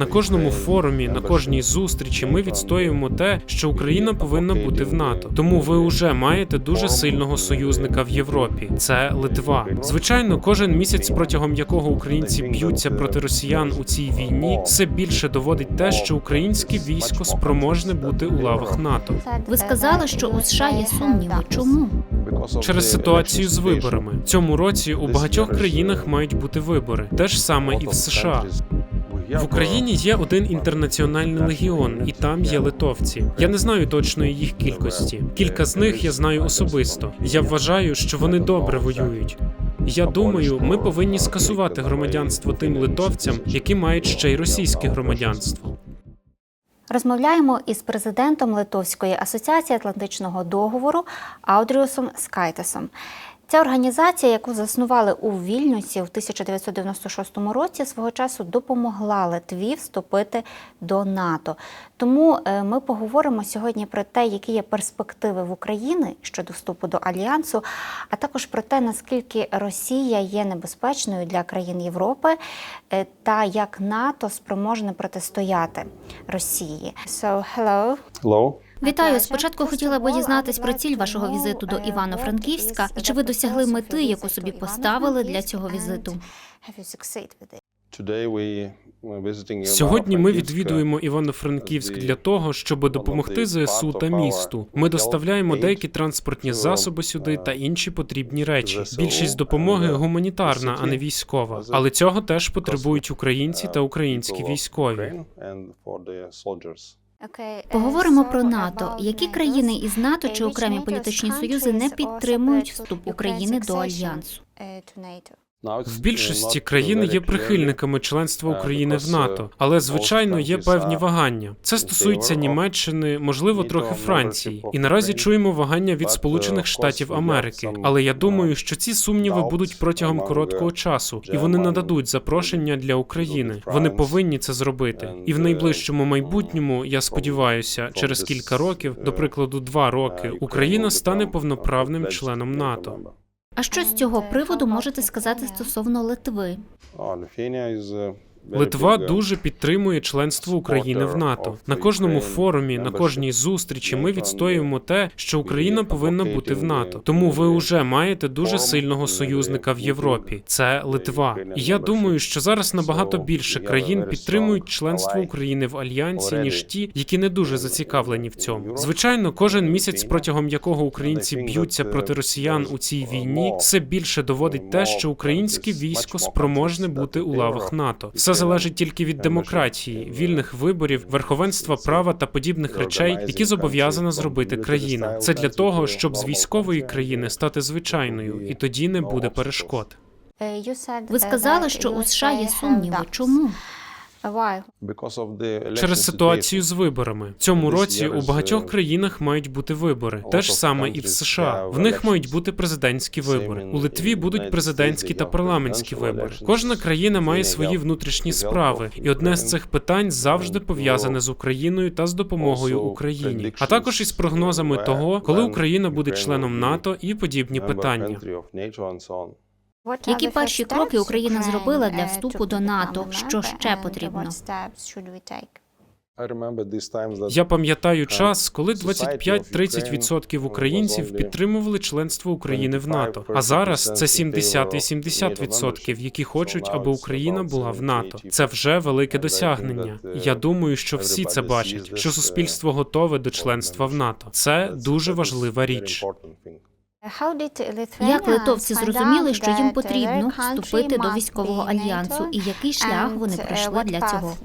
На кожному форумі, на кожній зустрічі ми відстоюємо те, що Україна повинна бути в НАТО. Тому ви вже маєте дуже сильного союзника в Європі. Це Литва. Звичайно, кожен місяць, протягом якого українці б'ються проти росіян у цій війні, все більше доводить те, що українське військо спроможне бути у лавах НАТО. Ви сказали, що у США є сумніви. Чому? Через ситуацію з виборами цьому році у багатьох країнах мають бути вибори, те ж саме і в США. В Україні є один інтернаціональний легіон, і там є литовці. Я не знаю точної їх кількості. Кілька з них я знаю особисто. Я вважаю, що вони добре воюють. Я думаю, ми повинні скасувати громадянство тим литовцям, які мають ще й російське громадянство. Розмовляємо із президентом Литовської асоціації Атлантичного договору Аудріусом Скайтесом. Ця організація, яку заснували у Вільнюсі в 1996 році, свого часу допомогла Литві вступити до НАТО. Тому е, ми поговоримо сьогодні про те, які є перспективи в Україні щодо вступу до альянсу, а також про те, наскільки Росія є небезпечною для країн Європи е, та як НАТО спроможне протистояти Росії. So, hello. Hello. Вітаю. Спочатку хотіла би дізнатись про ціль вашого візиту до Івано-Франківська і чи ви досягли мети, яку собі поставили для цього візиту. We Сьогодні ми відвідуємо Івано-Франківськ для того, щоб допомогти ЗСУ та місту. Ми доставляємо деякі транспортні засоби сюди та інші потрібні речі. Більшість допомоги гуманітарна, а не військова. Але цього теж потребують українці та українські військові. Поговоримо про НАТО. Які країни із НАТО чи окремі політичні союзи не підтримують вступ України до альянсу? В більшості not країн є прихильниками членства Uh, України в НАТО, uh, але звичайно є певні вагання. Це стосується Німеччини, можливо, трохи Франції. І наразі чуємо вагання від uh, Сполучених Штатів Америки. Але я думаю, що ці сумніви будуть протягом короткого часу, і вони нададуть запрошення для України. Вони повинні це зробити. І в найближчому майбутньому, я сподіваюся, через кілька років, до прикладу, два роки, Україна стане повноправним членом НАТО. А що з цього приводу можете сказати стосовно Литви? Oh, із Литва uh, дуже підтримує членство України в НАТО. На кожному форумі, на кожній зустрічі ми відстоюємо те, що Україна повинна бути в НАТО. Тому ви вже маєте дуже сильного союзника в Європі. Це Литва. І я думаю, що зараз набагато більше країн підтримують членство України в альянсі, ніж ті, які не дуже зацікавлені в цьому. Звичайно, кожен місяць, протягом якого українці б'ються проти росіян у цій війні, все більше доводить те, що українське військо спроможне бути у лавах НАТО. Все залежить тільки від демократії, вільних виборів, верховенства права та подібних речей, які зобов'язана зробити країна. Це для того, щоб з військової країни стати звичайною, і тоді не буде перешкод. Ви сказали, що у США є сумніви. Чому? Because of the election Через ситуацію з виборами цьому році у багатьох країнах мають бути вибори. Те ж саме і в США. В них мають бути президентські вибори. У Литві будуть президентські та парламентські вибори. Кожна країна має свої внутрішні справи, і одне з цих питань завжди пов'язане з Україною та з допомогою Україні, а також із прогнозами того, коли Україна буде членом НАТО і подібні питання. Які перші кроки Україна зробила для вступу до НАТО? Що ще потрібно? Я пам'ятаю час, коли 25-30% українців підтримували членство України в НАТО. А зараз це 70-80%, які хочуть, аби Україна була в НАТО. Це вже велике досягнення. Я думаю, що всі це бачать, що суспільство готове до членства в НАТО. Це дуже важлива річ. Як литовці зрозуміли, що їм потрібно вступити до військового альянсу, і який шлях вони пройшли для цього?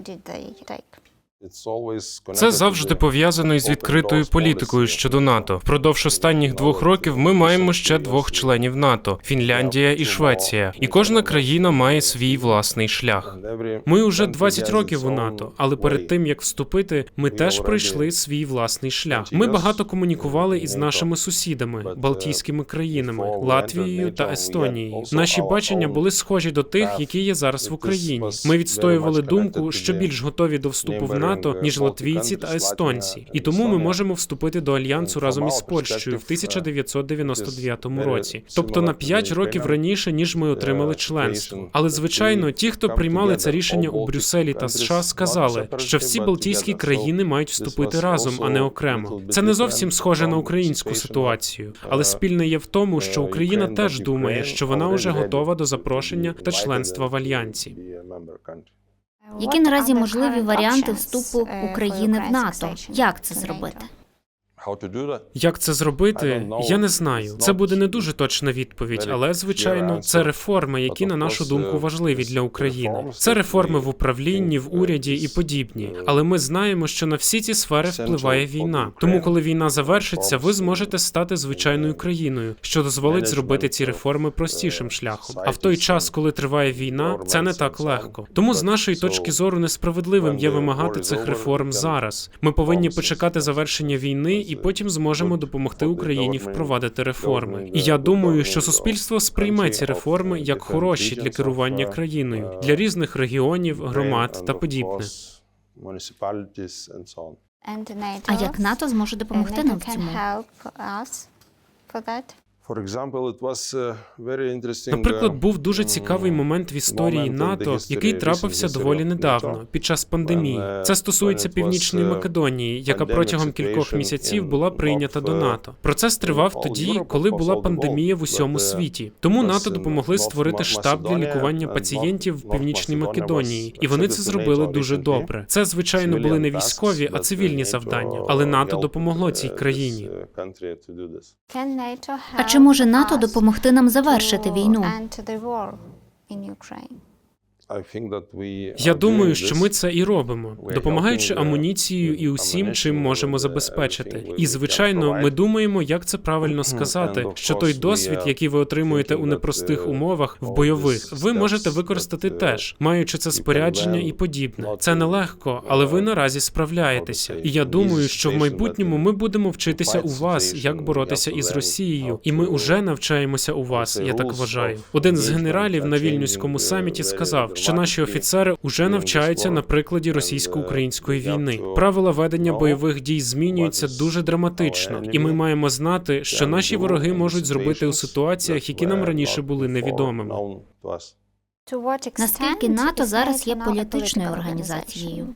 Це завжди пов'язано із відкритою політикою щодо НАТО. Впродовж останніх двох років ми маємо ще двох членів НАТО: Фінляндія і Швеція. І кожна країна має свій власний шлях. Ми вже 20 років у НАТО, але перед тим як вступити, ми теж пройшли свій власний шлях. Ми багато комунікували із нашими сусідами, балтійськими країнами, Латвією та Естонією. Наші бачення були схожі до тих, які є зараз в Україні. Ми відстоювали думку, що більш готові до вступу в НАТО НАТО ніж латвійці та естонці, і тому ми можемо вступити до альянсу разом із Польщею в 1999 році, тобто на 5 років раніше ніж ми отримали членство. Але звичайно, ті, хто приймали це рішення у Брюсселі та США, сказали, що всі Балтійські країни мають вступити разом, а не окремо. Це не зовсім схоже на українську ситуацію, але спільне є в тому, що Україна теж думає, що вона вже готова до запрошення та членства в альянсі. Які наразі можливі варіанти вступу України в НАТО? Як це зробити? Як це зробити? Я не знаю. Це буде не дуже точна відповідь, але звичайно, це реформи, які на нашу думку важливі для України. Це реформи в управлінні, в уряді і подібні. Але ми знаємо, що на всі ці сфери впливає війна. Тому, коли війна завершиться, ви зможете стати звичайною країною, що дозволить зробити ці реформи простішим шляхом. А в той час, коли триває війна, це не так легко. Тому з нашої точки зору несправедливим є вимагати цих реформ зараз. Ми повинні почекати завершення війни і потім зможемо допомогти Україні впровадити реформи. І я думаю, що суспільство сприйме ці реформи як хороші для керування країною для різних регіонів, громад та подібне. А як НАТО зможе допомогти нам в цьому? Наприклад, був дуже цікавий момент в історії НАТО, який трапився доволі недавно під час пандемії. Це стосується північної Македонії, яка протягом кількох місяців була прийнята до НАТО. Процес тривав тоді, коли була пандемія в усьому світі. Тому НАТО допомогли створити штаб для лікування пацієнтів в північній Македонії, і вони це зробили дуже добре. Це звичайно були не військові, а цивільні завдання, але НАТО допомогло цій країні. А чи може НАТО допомогти нам завершити війну? Я думаю, що ми це і робимо, допомагаючи амуніцією і усім, чим можемо забезпечити. І звичайно, ми думаємо, як це правильно сказати, що той досвід, який ви отримуєте у непростих умовах в бойових, ви можете використати теж, маючи це спорядження і подібне. Це нелегко, але ви наразі справляєтеся. І я думаю, що в майбутньому ми будемо вчитися у вас, як боротися із Росією, і ми уже навчаємося у вас. Я так вважаю. Один з генералів на вільнюському саміті сказав, що наші офіцери уже навчаються на прикладі російсько-української війни. Правила ведення бойових дій змінюються дуже драматично, і ми маємо знати, що наші вороги можуть зробити у ситуаціях, які нам раніше були невідомими. Наскільки НАТО зараз є політичною організацією?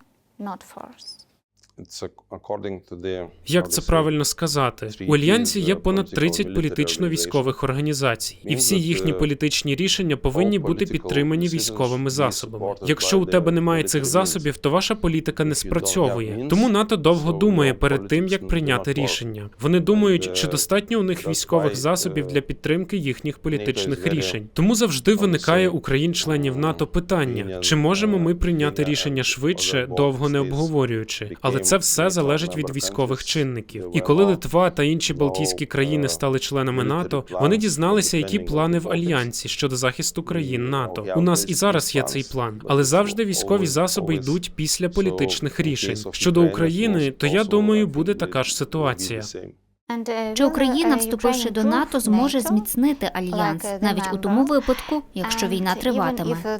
Як це правильно сказати? У альянсі є понад 30 політично-військових організацій, і всі їхні політичні рішення повинні бути підтримані військовими засобами. Якщо у тебе немає цих засобів, то ваша політика не спрацьовує. Тому НАТО довго думає перед тим, як прийняти рішення. Вони думають, чи достатньо у них військових засобів для підтримки їхніх політичних рішень. Тому завжди виникає у країн-членів НАТО питання: чи можемо ми прийняти рішення швидше, довго не обговорюючи, але це все залежить від військових чинників. І коли Литва та інші Балтійські країни стали членами НАТО, вони дізналися, які плани в альянсі щодо захисту країн НАТО. У нас і зараз є цей план, але завжди військові засоби йдуть після політичних рішень. Щодо України, то я думаю, буде така ж ситуація. Чи Україна, вступивши до НАТО, зможе зміцнити альянс навіть у тому випадку, якщо війна триватиме?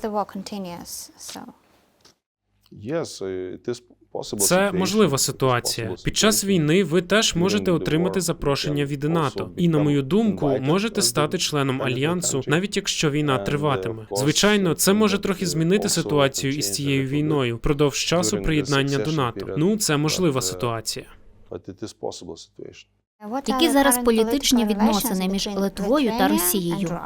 Це можлива ситуація. Під час війни ви теж можете отримати запрошення від НАТО, і на мою думку, можете стати членом альянсу, навіть якщо війна триватиме. Звичайно, це може трохи змінити ситуацію із цією війною впродовж часу приєднання до НАТО. Ну це можлива ситуація. Які зараз політичні відносини між Литвою та Росією?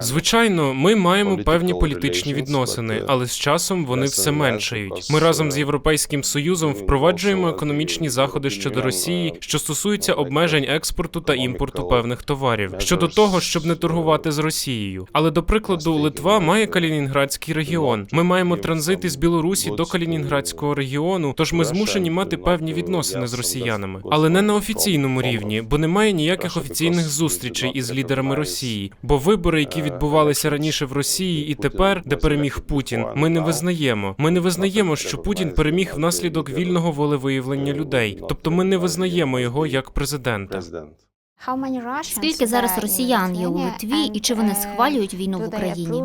Звичайно, ми маємо певні політичні відносини, але з часом вони все меншають. Ми разом з Європейським Союзом впроваджуємо економічні заходи щодо Росії, що стосуються обмежень експорту та імпорту певних товарів щодо того, щоб не торгувати з Росією. Але до прикладу, Литва має Калінінградський регіон. Ми маємо транзит із Білорусі до Калінінградського регіону, тож ми змушені мати певні відносини з росіянами, але не на офіційному рівні, бо немає ніяких офіційних зустрічей із лідерами Росії. Бо вибори, які відбувалися раніше в Росії, і тепер, де переміг Путін, ми не визнаємо. Ми не визнаємо, що Путін переміг внаслідок вільного волевиявлення людей. Тобто, ми не визнаємо його як президента. Скільки зараз росіян є у Литві, і чи вони схвалюють війну в Україні?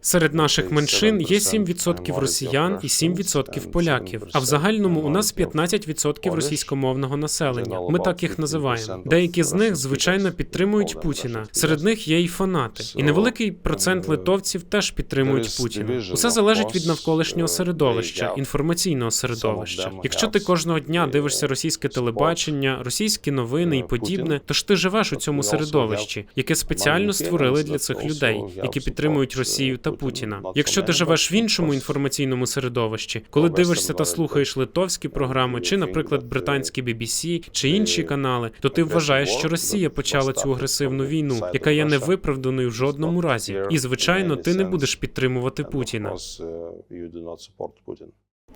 Серед наших меншин є 7% росіян і 7% поляків. А в загальному у нас 15% російськомовного населення. Ми так їх називаємо. Деякі з них звичайно підтримують Путіна. Серед них є і фанати. І невеликий процент литовців теж підтримують Путіна. Усе залежить від навколишнього середовища, інформаційного середовища. Якщо ти кожного дня дивишся російське телебачення, російські новини і подібне, то ж ти живеш у цьому середовищі, яке спеціально створили для цих людей, які підтримують Росію та Путіна. Якщо ти живеш в іншому інформаційному середовищі, коли дивишся та слухаєш литовські програми, чи, наприклад, британські BBC, чи інші канали, то ти вважаєш, що Росія почала цю агресивну війну, яка є невиправданою в жодному разі. І звичайно, ти не будеш підтримувати Путіна.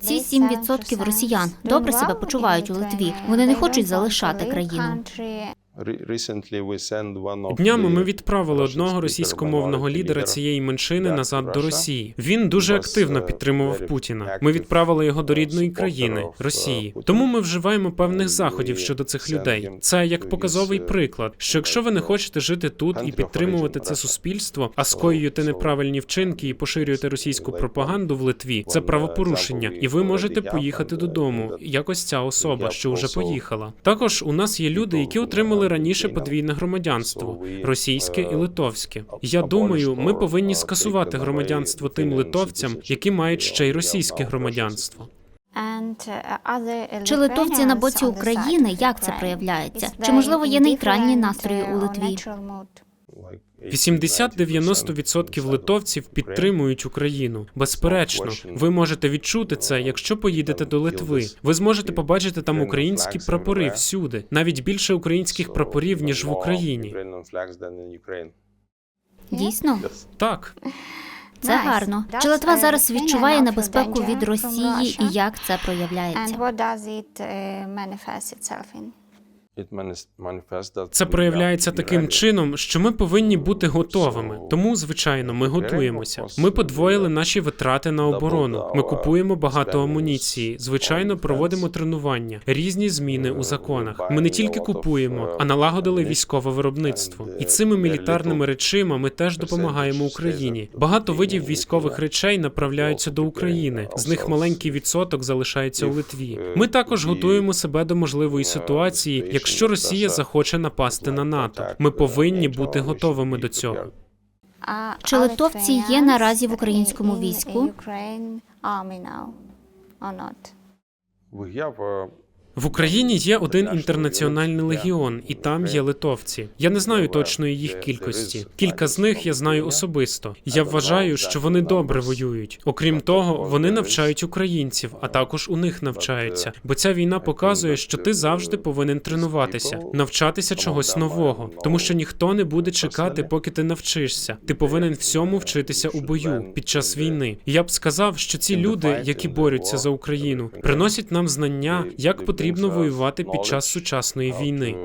Ці 7% росіян добре себе почувають у Литві. Вони не хочуть залишати країну. Днями ми відправили одного російськомовного лідера цієї меншини назад до Росії. Він дуже активно підтримував Путіна. Ми відправили його до рідної країни Росії. Тому ми вживаємо певних заходів щодо цих людей. Це як показовий приклад, що якщо ви не хочете жити тут і підтримувати це суспільство, а скоюєте неправильні вчинки і поширюєте російську пропаганду в Литві, це правопорушення, і ви можете поїхати додому. Якось ця особа, що вже поїхала. Також у нас є люди, які отримали раніше подвійне громадянство російське і литовське. Я думаю, ми повинні скасувати громадянство тим литовцям, які мають ще й російське громадянство. Чи литовці на боці України? Як це проявляється? Чи можливо є нейтральні настрої у Литві? 80-90% литовців підтримують Україну. Безперечно, ви можете відчути це, якщо поїдете до Литви. Ви зможете побачити там українські прапори всюди, навіть більше українських прапорів ніж в Україні. Дійсно, Так, це гарно. Чи Литва зараз відчуває небезпеку від Росії і як це проявляється? Це проявляється таким чином, що ми повинні бути готовими. Тому, звичайно, ми готуємося. Ми подвоїли наші витрати на оборону. Ми купуємо багато амуніції. Звичайно, проводимо тренування, різні зміни у законах. Ми не тільки купуємо, а налагодили військове виробництво. І цими мілітарними речима ми теж допомагаємо Україні. Багато видів військових речей направляються до України. З них маленький відсоток залишається у Литві. Ми також готуємо себе до можливої ситуації, якщо Росія захоче напасти на НАТО. Ми повинні бути готовими до цього. Чи литовці є наразі в українському війську? В Україні є один інтернаціональний легіон, і там є литовці. Я не знаю точної їх кількості. Кілька з них я знаю особисто. Я вважаю, що вони добре воюють. Окрім того, вони навчають українців, а також у них навчаються. Бо ця війна показує, що ти завжди повинен тренуватися, навчатися чогось нового, тому що ніхто не буде чекати, поки ти навчишся. Ти повинен всьому вчитися у бою під час війни. Я б сказав, що ці люди, які борються за Україну, приносять нам знання, як потрібно воювати під час сучасної війни.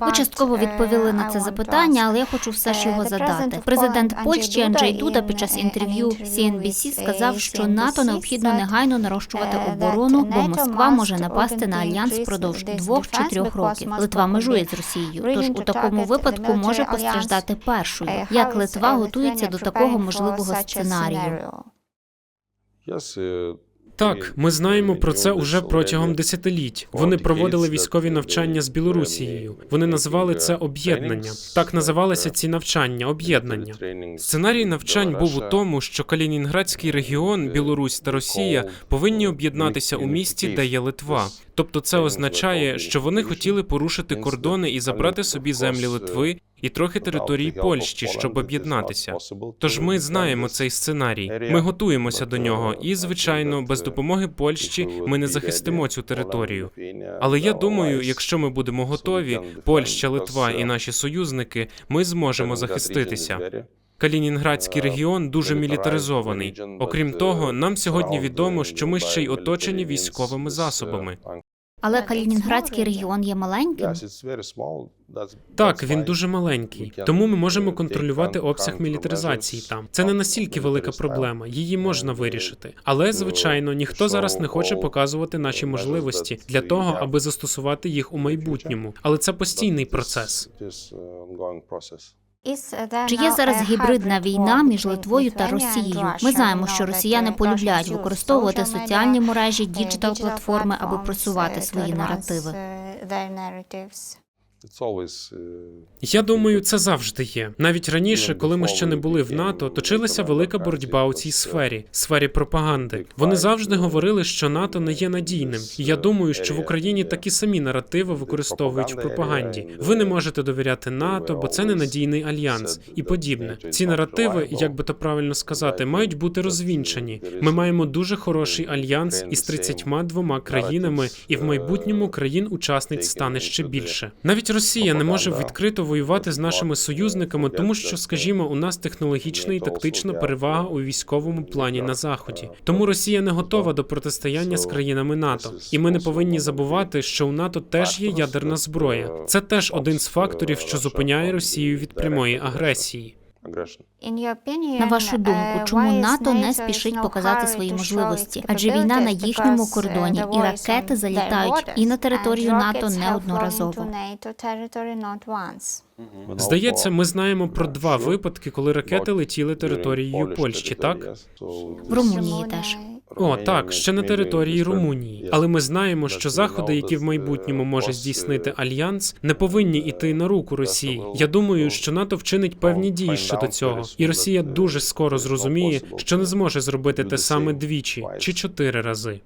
Ви частково відповіли на це запитання, але я хочу все ж його задати. Президент Польщі Анджей Дуда під час інтерв'ю CNBC сказав, що НАТО необхідно негайно нарощувати оборону, бо Москва може напасти на альянс впродовж двох чи трьох років. Литва межує з Росією, тож у такому випадку може постраждати першою. Як Литва готується до такого можливого сценарію? Так, ми знаємо про це уже протягом десятиліть. Вони проводили військові навчання з Білорусією. Вони називали це об'єднання. Так називалися ці навчання об'єднання. Сценарій навчань був у тому, що Калінінградський регіон, Білорусь та Росія повинні об'єднатися у місті, де є Литва. Тобто, це означає, що вони хотіли порушити кордони і забрати собі землі Литви і трохи території Польщі, щоб об'єднатися. Тож ми знаємо цей сценарій. Ми готуємося до нього, і звичайно, без допомоги Польщі ми не захистимо цю територію. Але я думаю, якщо ми будемо готові, Польща, Литва і наші союзники, ми зможемо захиститися. Калінінградський регіон дуже мілітаризований. Окрім того, нам сьогодні відомо, що ми ще й оточені військовими засобами. Але Калінінградський регіон є маленьким. Так, він дуже маленький, тому ми можемо контролювати обсяг мілітаризації там. Це не настільки велика проблема, її можна вирішити. Але звичайно, ніхто зараз не хоче показувати наші можливості для того, аби застосувати їх у майбутньому. Але це постійний процес. Чи є зараз гібридна війна між Литвою та Росією? Ми знаємо, що росіяни полюбляють використовувати соціальні мережі, діджитал платформи, аби просувати свої наративи. Uh, Я думаю, це завжди є. Навіть раніше, коли ми ще не були в НАТО, точилася велика боротьба у цій сфері, сфері пропаганди. Вони завжди говорили, що НАТО не є надійним. І я думаю, що в Україні такі самі наративи використовують в пропаганді. Ви не можете довіряти НАТО, бо це ненадійний альянс і подібне. Ці наративи, як би то правильно сказати, мають бути розвінчані. Ми маємо дуже хороший альянс із 32 країнами, і в майбутньому країн-учасниць стане ще більше. Навіть Росія не може відкрито воювати з нашими союзниками, тому що, скажімо, у нас технологічна і тактична перевага у військовому плані на заході. Тому Росія не готова до протистояння з країнами НАТО. І ми не повинні забувати, що у НАТО теж є ядерна зброя. Це теж один з факторів, що зупиняє Росію від прямої агресії. На вашу думку, чому НАТО не спішить показати свої можливості? Адже війна на їхньому кордоні, і ракети залітають і на територію НАТО неодноразово. Здається, ми знаємо про два випадки, коли ракети летіли територією Польщі, так? В Румунії теж. О, так, ще на території Румунії. Але ми знаємо, що заходи, які в майбутньому може здійснити альянс, не повинні йти на руку Росії. Я думаю, що НАТО вчинить певні дії щодо цього, і Росія дуже скоро зрозуміє, що не зможе зробити те саме двічі чи чотири рази.